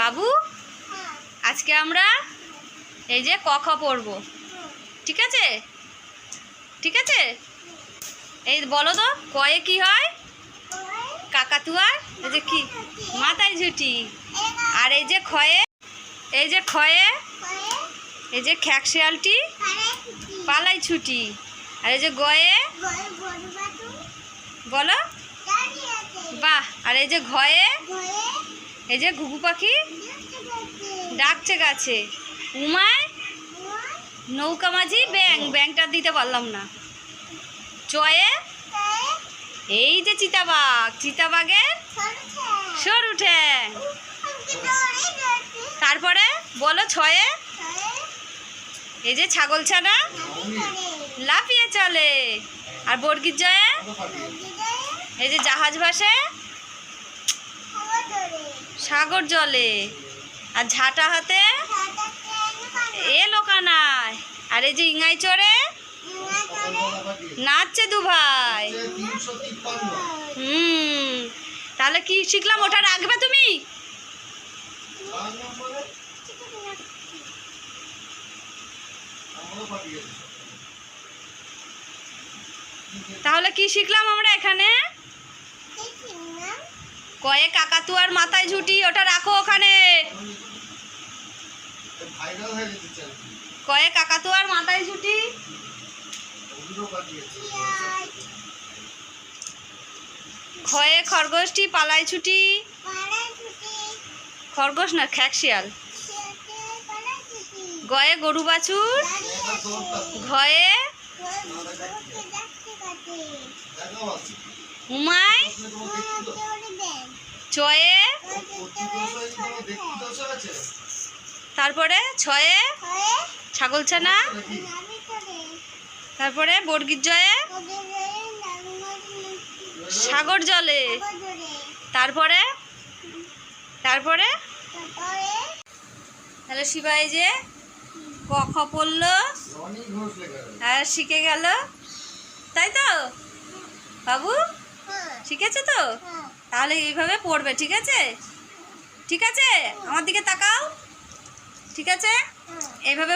বাবু? আজকে আমরা এই যে ক খ পড়ব। ঠিক আছে? ঠিক আছে? এই বলো তো, কয়ে কি হয়? কাকাতুয়ার? এই যে কি? মাথায় ঝুটি। আর এই যে ক্ষয়ে, এই যে ক্ষয়ে, এই যে খ্যাকশিয়ালটি, পালাই ছুটি। আর এই যে গয়ে, বলো। বাহ, আর এই যে ঘয়ে এই যে ঘুঘু পাখি ডাকছে গাছে। উমায়, নৌকা মাঝি, ব্যাং, ব্যাংটা দিতে পারলাম না। চয়ে, এই যে চিতাবাঘ, চিতাবাঘের সরু উঠে তারপরে বলো ছয়ে, এই যে ছাগল ছানা লাফিয়ে চলে। আর বর্গির জয়ে, এই যে জাহাজ ভাসে সাগর জলে। আর ঝাঁটা হাতে এ লোকানায়। আর এই যে ইঙাই চড়ে, নাচছে দু ভাই হুম, তাহলে কি শিখলাম ওটা রাখবে তুমি? তাহলে কি শিখলাম আমরা এখানে? কয়ে কাকাতুয়ার মাথায় ঝুটি ওটা রাখো ওখানে। হয়ে কয়ে কাকাতুয়ার মাথায় ঝুটি। খয়ে খরগোশটি পালায় ছুটি। খরগোশ না খ্যাকশিয়াল গয়ে গরু বাছুর। ঘয়ে হুমায় আছে তারপরে ছয়ে? ছাগল ছানা তারপরে বর্গির জয়ে সাগর জলে? তারপরে? তারপরে? তাহলে শিবাই যে ক খ পড়ল শিখে গেল। তাই তো? বাবু? শিখেছে তো? তাহলে এইভাবে পড়বে ঠিক আছে? ঠিক আছে? আমার দিকে তাকাও। ঠিক আছে? এইভাবে